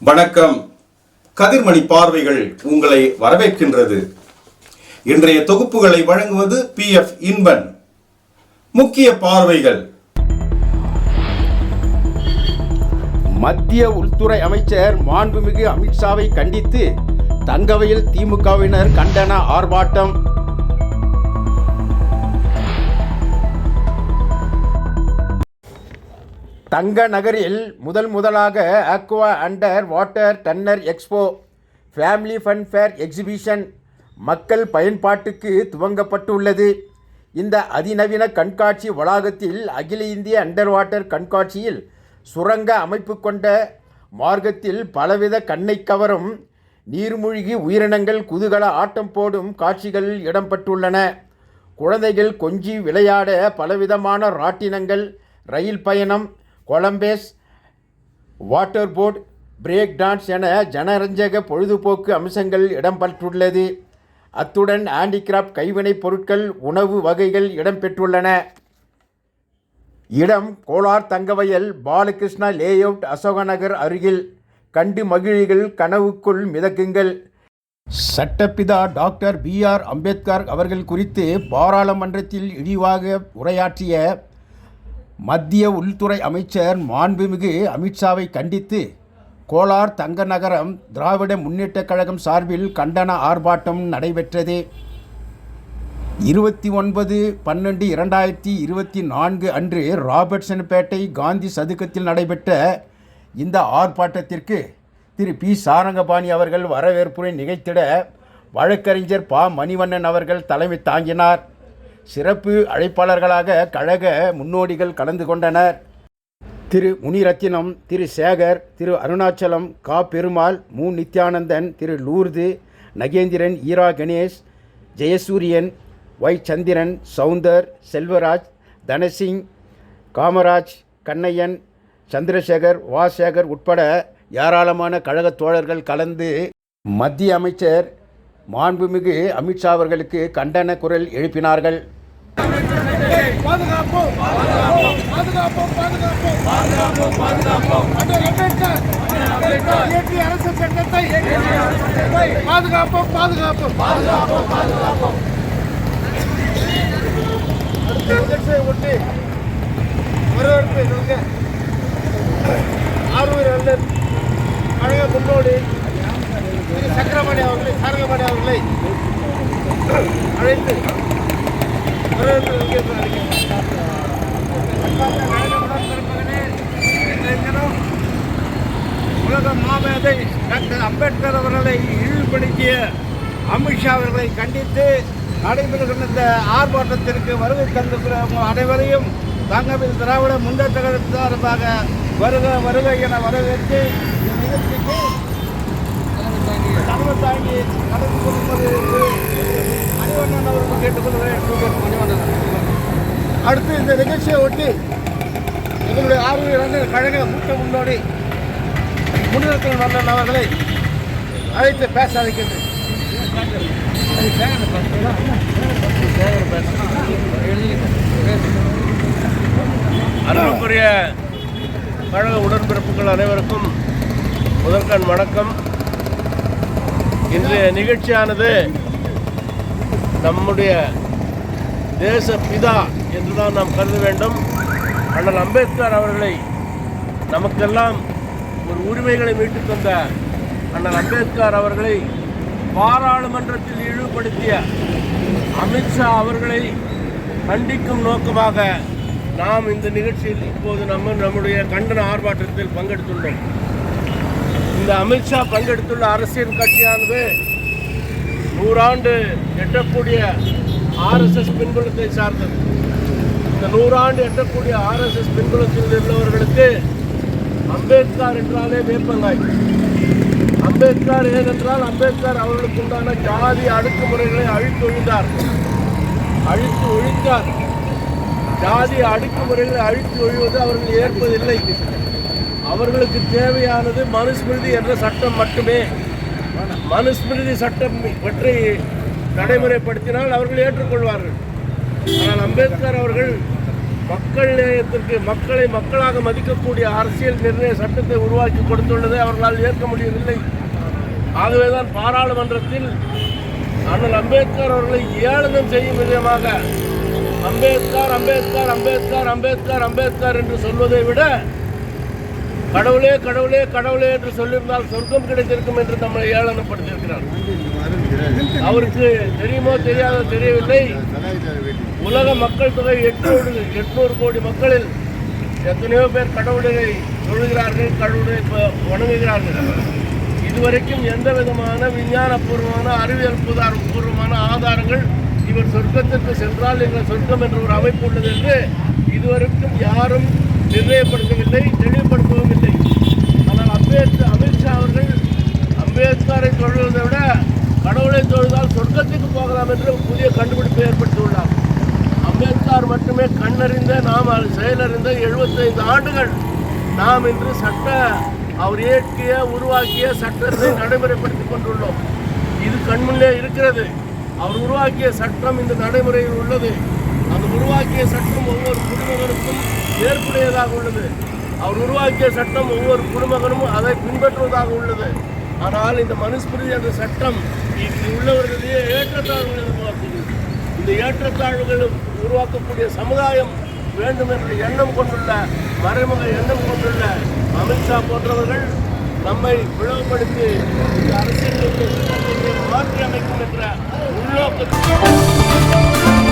வணக்கம். கதிர்மணி பார்வைகள் உங்களை வரவேற்கின்றது. இன்றைய தொகுப்புகளை வழங்குவது பி எஃப் இன்பன். முக்கிய பார்வைகள். மத்திய உள்துறை அமைச்சர் மாண்புமிகு அமித்ஷாவை கண்டித்து தங்கவையில் திமுகவினர் கண்டன ஆர்ப்பாட்டம். தங்க நகரில் முதல் முதலாக aqua under water tunnel expo family fun fair exhibition மக்கள் பயன்பாட்டுக்கு துவங்கப்பட்டுள்ளது. இந்த அதிநவீன கண்காட்சி வளாகத்தில் அகில இந்திய அண்டர் வாட்டர் கண்காட்சியில் சுரங்க அமைப்பு கொண்ட மார்க்கத்தில் பலவித கண்ணை கவரும் நீர்மூழ்கி உயிரினங்கள் குதூகல ஆட்டம் போடும் காட்சிகள் இடம்பெற்றுள்ளன. குழந்தைகள் கொஞ்சி விளையாட பலவிதமான ராட்டினங்கள் ரயில் பயணம் Columbus water boat break dance என ஜனரஞ்சக பொழுதுபோக்கு அம்சங்கள் இடம்பெற்றுள்ளது. அத்துடன் ஹேண்டிகிராஃப்ட் கைவினைப் பொருட்கள் உணவு வகைகள் இடம்பெற்றுள்ளன. இடம் கோலார் தங்கவயல் பாலகிருஷ்ணா லேஅவுட் அசோகநகர் அருகில். கண்டு மகிழ்கள் கனவுக்குள் மிதக்குங்கள். சட்டப்பிதா டாக்டர் பி ஆர் அம்பேத்கர் அவர்கள் குறித்து பாராளுமன்றத்தில் இழிவாக உரையாற்றிய மத்திய உள்துறை அமைச்சர் மாண்புமிகு அமித்ஷாவை கண்டித்து கோலார் தங்க நகரம் திராவிட முன்னேற்றக் கழகம் சார்பில் கண்டன ஆர்ப்பாட்டம் நடைபெற்றது. இருபத்தி ஒன்பது பன்னெண்டு இரண்டாயிரத்தி இருபத்தி நான்கு அன்று ராபர்ட்சன்பேட்டை காந்தி சதுக்கத்தில் நடைபெற்ற இந்த ஆர்ப்பாட்டத்திற்கு திரு பி சாரங்கபாணி அவர்கள் வரவேற்புரை நிகழ்த்திட வழக்கறிஞர் பா மணிவண்ணன் அவர்கள் தலைமை தாங்கினார். சிறப்பு அழைப்பாளர்களாக கழக முன்னோடிகள் கலந்து கொண்டனர். திரு முனிரத்தினம் திரு சேகர் திரு அருணாச்சலம் கா. பெருமாள் மு. நித்யானந்தன் திரு லூர்து நகேந்திரன் ஈரா கணேஷ் ஜெயசூரியன் ஒய் சந்திரன் சவுந்தர் செல்வராஜ் தனசிங் காமராஜ் கண்ணையன் சந்திரசேகர் வாசேகர் உட்பட ஏராளமான கழகத் தோழர்கள் கலந்து மத்திய அமைச்சர் மாண்புமிகு அமித்ஷா அவர்களுக்கு கண்டன குரல் எழுப்பினார்கள் பாதுகாப்போம் பாதுகாப்போம் பாதுகாப்போம் பாதுகாப்போம் பாதுகாப்போம் அண்ணல் அரசு சட்டத்தை பாதுகாப்போம் பாதுகாப்போம் பாதுகாப்போம் பாதுகாப்போம் நிகழ்ச்சியை ஒட்டி வரவேற்பு நல்க ஆரூர் அண்ணன் கழக முன்னோடி திரு அவர்களை சாரங்கபாணி அவர்களை அழைத்து உலக மாமேதை டாக்டர் அம்பேத்கர் அவர்களை இழிவுபடுத்திய அமித்ஷா அவர்களை கண்டித்து நடைபெறுகின்ற இந்த ஆர்ப்பாட்டத்திற்கு வருகை தந்திருக்கிற அனைவரையும் தங்கமில் திராவிட முன்னேற்ற கழகம் சார்பாக வருக வருக என வரவேற்று நிகழ்ச்சிக்கு தலைமை தாங்கி நடந்து கொள்ளுமாறு மணிவண்ணன் அவர்கள் கேட்டுக்கொள்கிறேன் மணிவண்ணன் அடுத்து இந்த நிகழ்ச்சியை ஒட்டி எங்களுடைய ஆர்வலர் வந்து கழக மூத்த முன்னோடி முன்னிறுத்தல் மன்னன் அவர்களை அழைத்து பேச அழைக்கின்றேன். அன்புக்குரிய கழக உடன்பிறப்புகள் அனைவருக்கும் முதற்கண் வணக்கம். இன்றைய நிகழ்ச்சியானது நம்முடைய தேச பிதா என்றுதான் நாம் கருத வேண்டும். அண்ணல் அம்பேத்கர் அவர்களை நமக்கெல்லாம் ஒரு உரிமைகளை மீட்டுத் தந்த அண்ணல் அம்பேத்கர் அவர்களை பாராளுமன்றத்தில் இழிவுபடுத்திய அமித்ஷா அவர்களை கண்டிக்கும் நோக்கமாக நாம் இந்த நிகழ்ச்சியில் இப்போது நம்ம நம்முடைய கண்டன ஆர்ப்பாட்டத்தில் பங்கெடுத்துள்ளோம். இந்த அமித்ஷா பங்கெடுத்துள்ள அரசியல் கட்சியானது நூறாண்டு எட்டக்கூடிய ஆர்எஸ்எஸ் பின்புலத்தை சார்ந்தது. இந்த நூறாண்டு எட்டக்கூடிய ஆர்எஸ்எஸ் பின்புலத்தில் உள்ளவர்களுக்கு அம்பேத்கர் என்றாலே வேப்பங்காய் அம்பேத்கர் ஏனென்றால் அம்பேத்கர் அவர்களுக்கு உண்டான ஜாதி அடுக்குமுறைகளை அழித்து ஒழிந்தார். அழித்து ஒழித்தார். ஜாதி அடுக்குமுறைகளை அழித்து ஒழிவது அவர்கள் ஏற்பதில்லை. அவர்களுக்கு தேவையானது மனுஸ்மிருதி என்ற சட்டம் மட்டுமே. மனுஸ்மிருதி சட்டம் பற்றி நடைமுறைப்படுத்தினால் அவர்கள் ஏற்றுக்கொள்வார்கள். ஆனால் அம்பேத்கர் அவர்கள் மக்கள் நேயத்திற்கு மக்களை மக்களாக மதிக்கக்கூடிய அரசியல் நிர்ணய சட்டத்தை உருவாக்கி கொடுத்துள்ளதை அவர்களால் ஏற்க முடியவில்லை. ஆகவேதான் பாராளுமன்றத்தில் அண்ணல் அம்பேத்கர் அவர்களை ஏளனம் செய்யும் விதமாக அம்பேத்கர் அம்பேத்கர் அம்பேத்கர் அம்பேத்கர் அம்பேத்கர் என்று சொல்வதை விட கடவுளே கடவுளே கடவுளே என்று சொல்லியிருந்தால் சொர்க்கம் கிடைத்திருக்கும் என்று நம்மை ஏளனப்படுத்தியிருக்கிறார். அவருக்கு தெரியுமோ தெரியாதோ தெரியவில்லை. உலக மக்கள் தொகை எட்நூறு எட்நூறு கோடி மக்களில் எத்தனையோ பேர் கடவுளை தொழுகிறார்கள் கடவுளை வணங்குகிறார்கள். இதுவரைக்கும் எந்த விதமான விஞ்ஞானபூர்வமான அறிவியல் பூர்வமான ஆதாரங்கள் இவர் சொர்க்கத்திற்கு சென்றால் எங்கள் சொர்க்கம் என்ற ஒரு அமைப்பு உள்ளது என்று இதுவரைக்கும் யாரும் நிர்ணயப்படுத்தவில்லை தெளிவுபடுத்தவும் இல்லை ஆனால் அம்பேத்கர் அமித்ஷா அவர்கள் அம்பேத்கரை தொழுவதை விட கடவுளை தொழுதால் சொர்க்கத்துக்கு போகலாம் என்று புதிய கண்டுபிடிப்பு ஏற்படுத்தியுள்ளார். அம்பேத்கர் மட்டுமே கண்ணறிந்த நாம் செயலறிந்த 75 ஆண்டுகள் நாம் இன்று சட்ட அவர் இயற்றிய உருவாக்கிய சட்டத்தை நடைமுறைப்படுத்திக் கொண்டுள்ளோம். இது கண்முன்னே இருக்கிறது. அவர் உருவாக்கிய சட்டம் இந்த நடைமுறையில் உள்ளது. அது உருவாக்கிய சட்டம் ஒவ்வொரு குடிமகனுக்கும் ஏற்புடையதாக உள்ளது. அவர் உருவாக்கிய சட்டம் ஒவ்வொரு குடிமகனும் அதை பின்பற்றுவதாக உள்ளது. ஆனால் இந்த மனுஸ்மிருதி என்ற சட்டம் இங்கு உள்ளவர்களிடையே ஏற்றத்தாழ்வுகள் உருவாக்குகிறது இந்த ஏற்றத்தாழ்வுகள் உருவாக்கக்கூடிய சமுதாயம் வேண்டும் என்ற எண்ணம் கொண்டுள்ள மறைமுக எண்ணம் கொண்டுள்ள அமித்ஷா போன்றவர்கள் நம்மை பிளவுபடுத்தி இந்த அரசியல் மாற்றி அமைக்கும் என்ற உள்நோக்கத்தில்